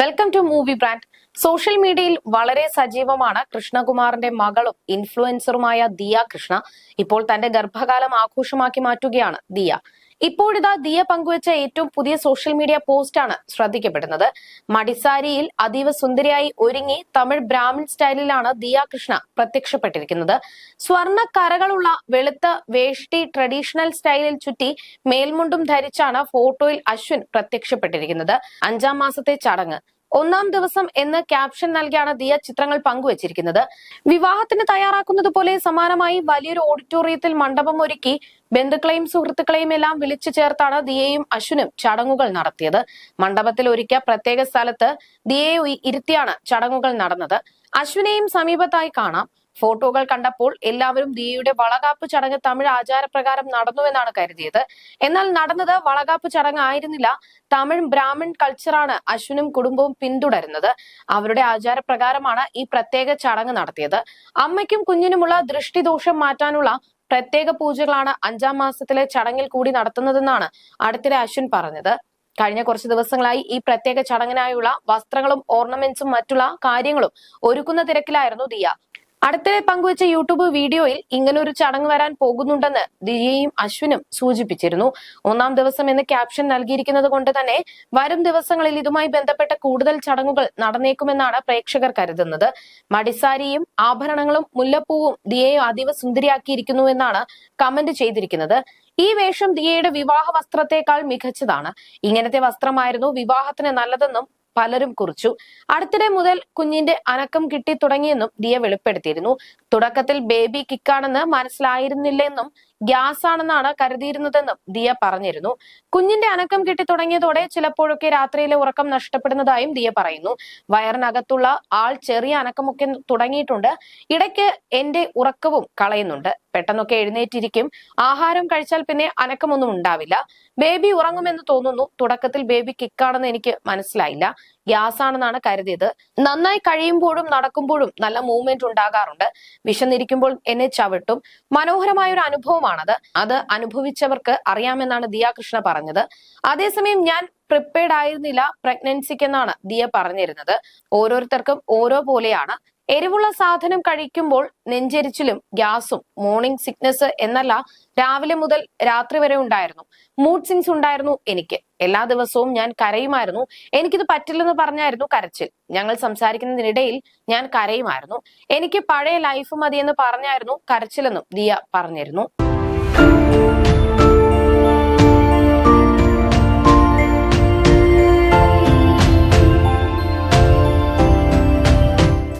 Welcome to movie brand social മീഡിയയിൽ വളരെ സജീവമാണ് കൃഷ്ണകുമാറിന്റെ മകളും ഇൻഫ്ലുവൻസറുമായ ദിയ കൃഷ്ണ. ഇപ്പോൾ തന്റെ ഗർഭകാലം ആഘോഷമാക്കി മാറ്റുകയാണ് ദിയ. ഇപ്പോഴിതാ ദിയ പങ്കുവച്ച ഏറ്റവും പുതിയ സോഷ്യൽ മീഡിയ പോസ്റ്റാണ് ശ്രദ്ധിക്കപ്പെടുന്നത്. മടിസാരിയിൽ അതീവ സുന്ദരിയായി ഒരുങ്ങി തമിഴ് ബ്രാഹ്മിൻ സ്റ്റൈലിലാണ് ദിയ കൃഷ്ണ പ്രത്യക്ഷപ്പെട്ടിരിക്കുന്നത്. സ്വർണ കരകളുള്ള വെളുത്ത വേഷ്ടി ട്രഡീഷണൽ സ്റ്റൈലിൽ ചുറ്റി മേൽമുണ്ടും ധരിച്ചാണ് ഫോട്ടോയിൽ അശ്വിൻ പ്രത്യക്ഷപ്പെട്ടിരിക്കുന്നത്. അഞ്ചാം മാസത്തെ ചടങ്ങ്. ഒന്നാം ദിവസം എന്ന് ക്യാപ്ഷൻ നൽകിയാണ് ദിയ ചിത്രങ്ങൾ പങ്കുവച്ചിരിക്കുന്നത്. വിവാഹത്തിന് തയ്യാറാക്കുന്നത് പോലെ സമാനമായി വലിയൊരു ഓഡിറ്റോറിയത്തിൽ മണ്ഡപം ഒരുക്കി ബന്ധുക്കളെയും സുഹൃത്തുക്കളെയും എല്ലാം വിളിച്ചു ചേർത്താണ് ദിയയും അശ്വിനും ചടങ്ങുകൾ നടത്തിയത്. മണ്ഡപത്തിൽ ഒരുക്കിയ പ്രത്യേക സ്ഥലത്ത് ദിയയെ ഇരുത്തിയാണ് ചടങ്ങുകൾ നടന്നത്. അശ്വിനെയും സമീപത്തായി കാണാം. ഫോട്ടോകൾ കണ്ടപ്പോൾ എല്ലാവരും ദിയയുടെ വളകാപ്പ് ചടങ്ങ് തമിഴ് ആചാരപ്രകാരം നടന്നുവെന്നാണ് കരുതിയത്. എന്നാൽ നടന്നത് വളകാപ്പ് ചടങ്ങ് ആയിരുന്നില്ല. തമിഴ് ബ്രാഹ്മൺ കൾച്ചറാണ് അശ്വിനും കുടുംബവും പിന്തുടരുന്നത്. അവരുടെ ആചാരപ്രകാരമാണ് ഈ പ്രത്യേക ചടങ്ങ് നടത്തിയത്. അമ്മയ്ക്കും കുഞ്ഞിനുമുള്ള ദൃഷ്ടിദോഷം മാറ്റാനുള്ള പ്രത്യേക പൂജകളാണ് അഞ്ചാം മാസത്തിലെ ചടങ്ങിൽ കൂടി നടത്തുന്നതെന്നാണ് അടുത്തിടെ അശ്വിൻ പറഞ്ഞത്. കഴിഞ്ഞ കുറച്ച് ദിവസങ്ങളായി ഈ പ്രത്യേക ചടങ്ങിനായുള്ള വസ്ത്രങ്ങളും ഓർണമെന്റ്സും മറ്റുള്ള കാര്യങ്ങളും ഒരുക്കുന്ന തിരക്കിലായിരുന്നു ദിയ. അടുത്തിടെ പങ്കുവച്ച യൂട്യൂബ് വീഡിയോയിൽ ഇങ്ങനൊരു ചടങ്ങ് വരാൻ പോകുന്നുണ്ടെന്ന് ദിയയും അശ്വിനും സൂചിപ്പിച്ചിരുന്നു. ഒന്നാം ദിവസം എന്ന് ക്യാപ്ഷൻ നൽകിയിരിക്കുന്നത് കൊണ്ട് തന്നെ വരും ദിവസങ്ങളിൽ ഇതുമായി ബന്ധപ്പെട്ട കൂടുതൽ ചടങ്ങുകൾ നടന്നേക്കുമെന്നാണ് പ്രേക്ഷകർ കരുതുന്നത്. മടിസാരിയും ആഭരണങ്ങളും മുല്ലപ്പൂവും ദിയയെ അതീവ സുന്ദരിയാക്കിയിരിക്കുന്നു എന്നാണ് കമന്റ് ചെയ്തിരിക്കുന്നത്. ഈ വേഷം ദിയയുടെ വിവാഹ വസ്ത്രത്തെക്കാൾ മികച്ചതാണ്. ഇങ്ങനത്തെ വസ്ത്രമായിരുന്നു വിവാഹത്തിന് നല്ലതെന്നും പലരും കുറിച്ചു. അടുത്തിടെ മുതൽ കുഞ്ഞിന്റെ അനക്കം കിട്ടി തുടങ്ങിയെന്നും ദിയ വെളിപ്പെടുത്തിയിരുന്നു. തുടക്കത്തിൽ ബേബി കിക്കാണെന്ന് മനസ്സിലായിരുന്നില്ലെന്നും ഗ്യാസ് ആണെന്നാണ് കരുതിയിരുന്നതെന്നും ദിയ പറഞ്ഞിരുന്നു. കുഞ്ഞിന്റെ അനക്കം കിട്ടി തുടങ്ങിയതോടെ ചിലപ്പോഴൊക്കെ രാത്രിയിലെ ഉറക്കം നഷ്ടപ്പെടുന്നതായും ദിയ പറയുന്നു. വയറിനകത്തുള്ള ആൾ ചെറിയ അനക്കമൊക്കെ തുടങ്ങിയിട്ടുണ്ട്. ഇടയ്ക്ക് എന്റെ ഉറക്കവും കളയുന്നുണ്ട്. പെട്ടെന്നൊക്കെ എഴുന്നേറ്റിരിക്കും. ആഹാരം കഴിച്ചാൽ പിന്നെ അനക്കമൊന്നും ഉണ്ടാവില്ല. ബേബി ഉറങ്ങുമെന്ന് തോന്നുന്നു. തുടക്കത്തിൽ ബേബി കിക്കാണെന്ന് എനിക്ക് മനസ്സിലായില്ല. ഗ്യാസ് ആണെന്നാണ് കരുതിയത്. നന്നായി കഴിയുമ്പോഴും നടക്കുമ്പോഴും നല്ല മൂവ്മെന്റ് ഉണ്ടാകാറുണ്ട്. വിശന്നിരിക്കുമ്പോൾ എന്നെ ചവിട്ടും. മനോഹരമായ ഒരു അനുഭവമാണത്. അത് അനുഭവിച്ചവർക്ക് അറിയാമെന്നാണ് ദിയ കൃഷ്ണ പറഞ്ഞത്. അതേസമയം ഞാൻ പ്രിപ്പയർഡ് ആയിരുന്നില്ല. പ്രഗ്നൻസിക്കെന്നാണ് ദിയ പറഞ്ഞിരുന്നത്. ഓരോരുത്തർക്കും ഓരോ പോലെയാണ്. എരിവുള്ള സാധനം കഴിക്കുമ്പോൾ നെഞ്ചെരിച്ചിലും ഗ്യാസും മോർണിംഗ് സിക്നസ് എന്നല്ല രാവിലെ മുതൽ രാത്രി വരെ ഉണ്ടായിരുന്നു. മൂഡ് സിങ്സ് ഉണ്ടായിരുന്നു എനിക്ക്. എല്ലാ ദിവസവും ഞാൻ കരയുമായിരുന്നു. എനിക്കിത് പറ്റില്ലെന്ന് പറഞ്ഞായിരുന്നു കരച്ചിൽ. ഞങ്ങൾ സംസാരിക്കുന്നതിനിടയിൽ ഞാൻ കരയുമായിരുന്നു. എനിക്ക് പഴയ ലൈഫ് മതിയെന്ന് പറഞ്ഞായിരുന്നു കരച്ചിലെന്നും ദിയ പറഞ്ഞിരുന്നു.